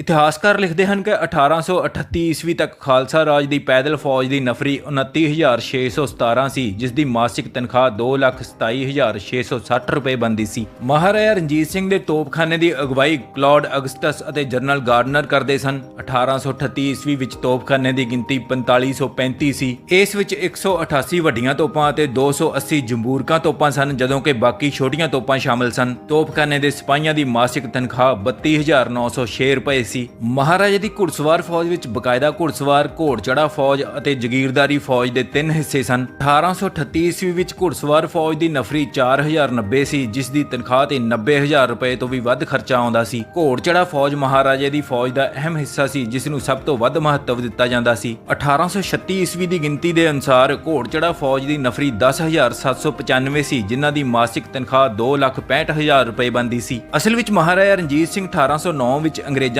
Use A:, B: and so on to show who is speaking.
A: ਇਤਿਹਾਸਕਾਰ ਲਿਖਦੇ ਹਨ ਕਿ 1838 ਈਸਵੀ ਤੱਕ ਖਾਲਸਾ ਰਾਜ ਦੀ ਪੈਦਲ ਫੌਜ ਦੀ ਨਫਰੀ 29617 ਸੀ ਜਿਸ ਦੀ ਮਾਸਿਕ ਤਨਖਾਹ 227660 ਰੁਪਏ ਬੰਦੀ ਸੀ। ਮਹਾਰਾਜਾ ਰਣਜੀਤ ਸਿੰਘ ਦੇ ਤੋਪਖਾਨੇ ਦੀ ਅਗਵਾਈ ਕਲੌਡ ਅਗਸਟਸ ਅਤੇ ਜਨਰਲ ਗਾਰਡਨਰ ਕਰਦੇ ਸਨ। 1838 ਈਸਵੀ ਵਿੱਚ ਤੋਪਖਾਨੇ ਦੀ ਗਿਣਤੀ 4535 ਸੀ ਇਸ ਵਿੱਚ 188 ਵੱਡੀਆਂ ਤੋਪਾਂ ਅਤੇ 280 ਜੰਬੂਰਕਾਂ ਤੋਪਾਂ ਸਨ, ਜਦੋਂ ਕਿ ਬਾਕੀ ਛੋਟੀਆਂ ਤੋਪਾਂ ਸ਼ਾਮਲ ਸਨ। ਤੋਪਖਾਨੇ ਦੇ ਸਿਪਾਹੀਆਂ ਦੀ ਮਾਸਿਕ ਤਨਖਾਹ 32906 ਪਏ ਸੀ। ਮਹਾਰਾਜਾ ਦੀ ਘੁੜਸਵਾਰ ਫੌਜ ਵਿੱਚ ਬਕਾਇਦਾ ਘੁੜਸਵਾਰ, ਘੋੜਚੜਾ ਫੌਜ ਅਤੇ ਜ਼ਗੀਰਦਾਰੀ ਫੌਜ ਦੇ ਤਿੰਨ ਹਿੱਸੇ ਸਨ। 1838 ਈਸਵੀ ਵਿੱਚ ਘੁੜਸਵਾਰ ਫੌਜ ਦੀ ਨਫਰੀ 4090 ਸੀ, ਜਿਸ ਦੀ ਤਨਖਾਹ ਤੇ 90000 ਰੁਪਏ ਤੋਂ ਵੀ ਵੱਧ ਖਰਚਾ ਆਉਂਦਾ ਸੀ। ਘੋੜਚੜਾ ਫੌਜ ਮਹਾਰਾਜੇ ਦੀ ਫੌਜ ਦਾ ਅਹਿਮ ਹਿੱਸਾ ਸੀ, ਜਿਸ ਨੂੰ ਸਭ ਤੋਂ ਵੱਧ ਮਹੱਤਵ ਦਿੱਤਾ ਜਾਂਦਾ ਸੀ। 1836 ਈਸਵੀ ਦੀ ਗਿਣਤੀ ਦੇ ਅਨੁਸਾਰ ਘੋੜਚੜਾ ਫੌਜ ਦੀ ਨਫਰੀ 10795 ਸੀ ਜਿਨ੍ਹਾਂ ਦੀ ਮਾਸਿਕ ਤਨਖਾਹ 265000 ਰੁਪਏ ਬੰਦੀ ਸੀ। ਅਸਲ ਵਿੱਚ ਮਹਾਰਾਜਾ ਰਣਜੀਤ ਸਿੰਘ 1809 ਵਿੱਚ ਅੰਗਰੇਜ਼